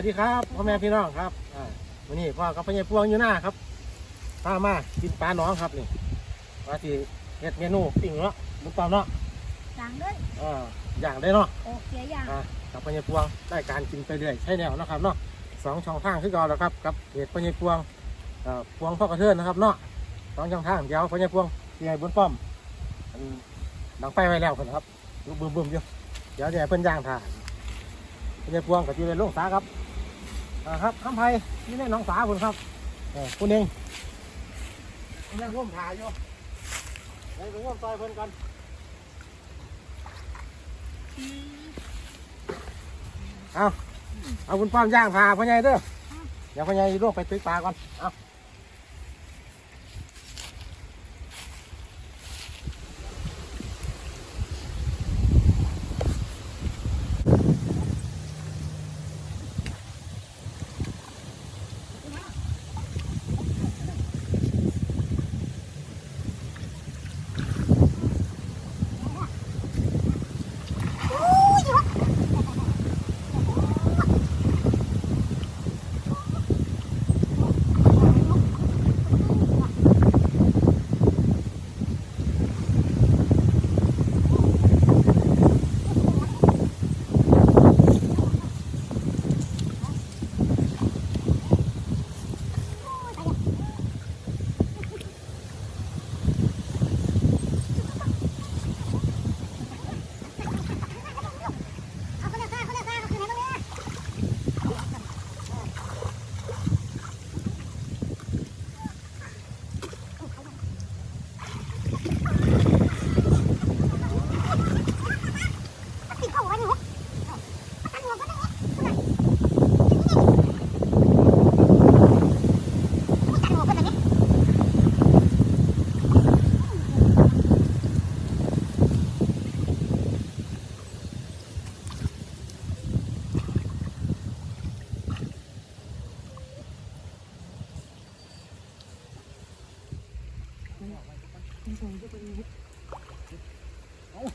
วัสดีครับพ่อแม่พี่น้องครับอ่าวันนี้พ่อกับพ่อใหญ่พวงอยู่หน้าครับพามากินปลาหน้องครับนี่ว่าที่เฮ็ดเมนูปิ้งเนาะบุกปลาเนาะสั่งเลยอ่าอย่างได้เนาะโอเคอย่างอ่ากับพ่อใหญ่พวงได้การกินไปเรื่อยใช่แนวเนาะครับเนาะสองช่องทางคือเก่าแล้วครับกับเพจพ่อใหญ่พวงอ่าพวงพ่อกระเทือนนะครับเนาะสองช่องทางเดี๋ยวพ่อใหญ่พวงที่ให้บนป้อมอันดังไฟไว้แล้วคนครับลูกบึ้มบึ้มๆอยู่เดี๋ยวจะให้เพิ่นย่างถ่านพ่อใหญ่พวงกับที่เป็นลูกสาครับ อ่าครับคำไพ่นี่แน่น้องสาวคุณครับเออคุณเองนั่งร่วมถ่ายอยู่ไปไปร่วมซอยเพิ่นกันเอาเอาคุณป้อมย่างพาพ่อใหญ่เด้อเดี๋ยวพ่อใหญ่ลวกไปตึกปลาก่อนเอา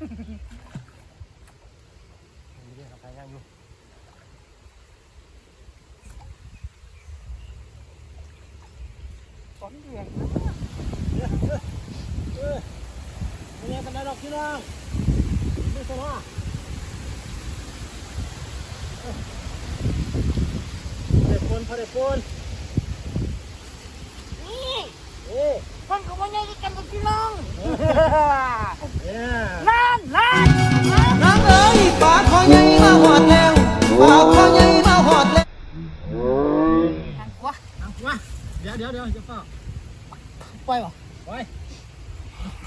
นี่เรื่องของใครย่างอยู่ฝนเดือดไม่ใช่กันได้หรอกพี่น้องไม่ใช่ว่าพอได้ปนพอได้ปนนี่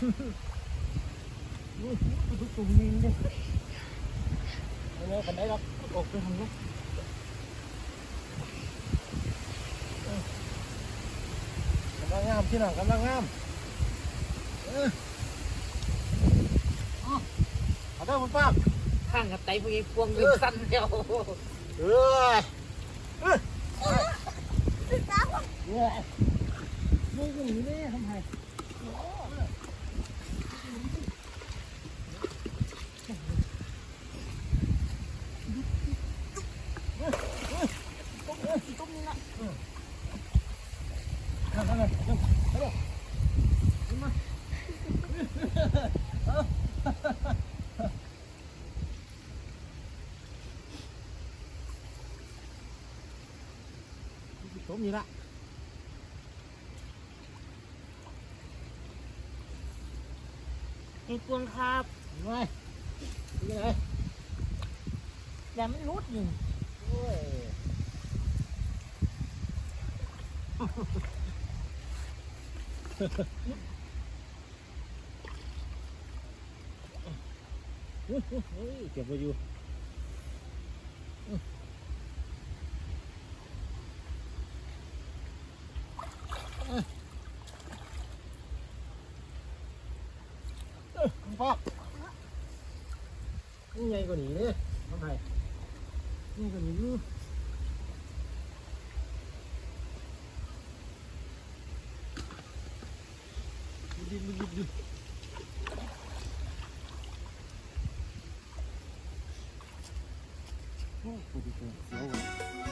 ทุกตุ่มนี่เด้ไม่เอากันได้หรอกออกไปทางนู้นกำลังงามพี่น้องกำลังงามเออเอาเอาเด้อคุณป้าข้างกับไตพวกนี้พวงเป็นสั้นเดียวเออเออเนี่ยมึงอย่างนี้เนี่ยทำไมผมนี่ละไอ้พวงครับไงนี่ไงอย่ามันรุดนี่โอ้ยเก็บไว้อยู่ พ่อนี่ไงกว่านี้เนี่ยทำไมนี่กว่านี้อยู่ดิบดิบดิบดิบโอ้ยปวดหัวเสียวว่ะ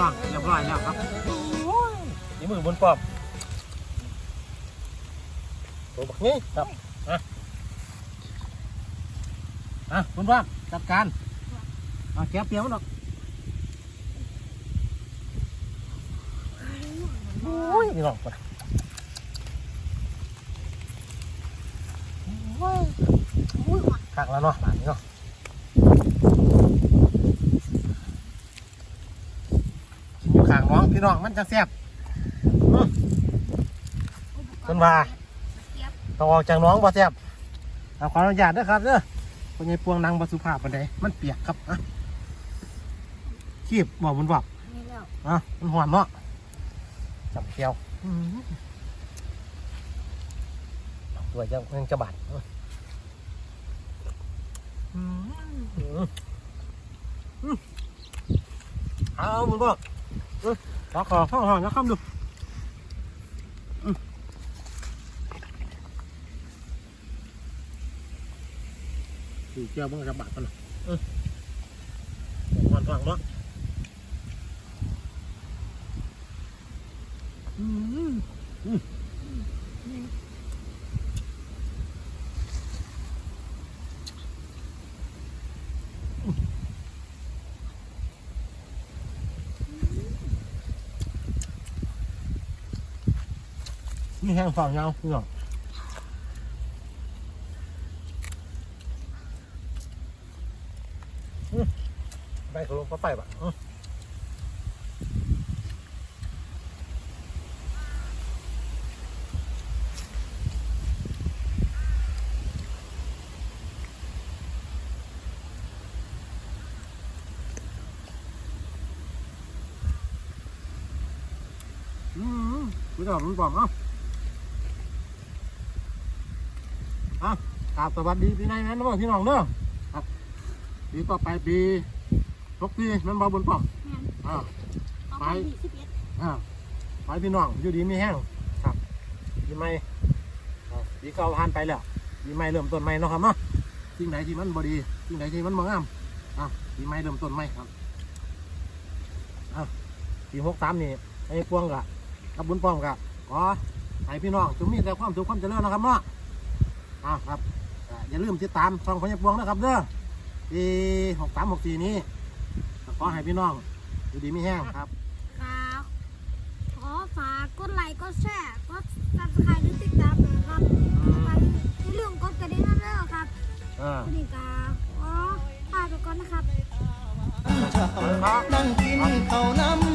น้องเรียบร้อยแล้วครับนี่มือบนปอบตัวบักนี้ครับอะอะคุณพ่อจัดการเอาแก้เปียกมันออกโอ้ยพี่น้องไปโอ้ยโอ้ยคักแล้วเนาะแบบนี้เนาะ กินอยู่ข้างน้อง พี่น้องมันจะแซ่บอื้อคนว่าต้องออกจากน้องบ่แซ่บเอาขออนุญาตเด้อครับเด้อคนใหญ่ปวงนางบสุภาพปานใดมันเปียกครับอะคีบบอกมันบอกนี่แล้วอะมันหวานเนาะจับเคี้ยวอื้อตัวจะยังจะบาดอื้ออื้ออื้อเอามันบอก ขอขอข้าวหอมนะคำดูอืมดูเจ้าเบิ่ง ระบาดกันนะอืมหวานฟังเนาะอืมอืมนี่แห้งฟังาพี่น้องไปเขาลงก็ไปปะอืมอืมพี่น้องมันบอกเอ้า ก ราบสวัสดีปีใหม่นั้นนะพ่อพี่น้องเด้อครับปีต่อไปปีทุกปีมันมาบนป้อมอ่าไปสิบเอ็ดอ่าไปพี่น้องอยู่ดีมีแห้งครับปีใหม่อ่าปีเก่าผ่านไปแล้วปีใหม่เริ่มต้นใหม่เนาะครับเนาะสิ่งไหนที่มันบดีสิ่งไหนที่มันบ่งามอ่าปีใหม่เริ่มต้นใหม่ครับอ่าปีหกสามนี่ไอ้พวงกะกับบุญป้อมกะขอให้พี่น้องจงมีแต่ความสุขความเจริญนะครับเนาะอ่าครับ อ่าอย่าลืมติดตามช่องพญาพวงนะครับเด้อปีหกสามหกสี่นี้ขอให้พี่น้องอยู่ดีไม่แห้งครับครับขอฝากกดไลค์กดแชร์กดซับสไครต์หรือติดตามด้วยครับอย่าลืมกดกระดิ่งนั่นด้วยครับอ่าวันนี้ก็ขอลาไปก่อนนะครับนั่งกินข้าวน้ำ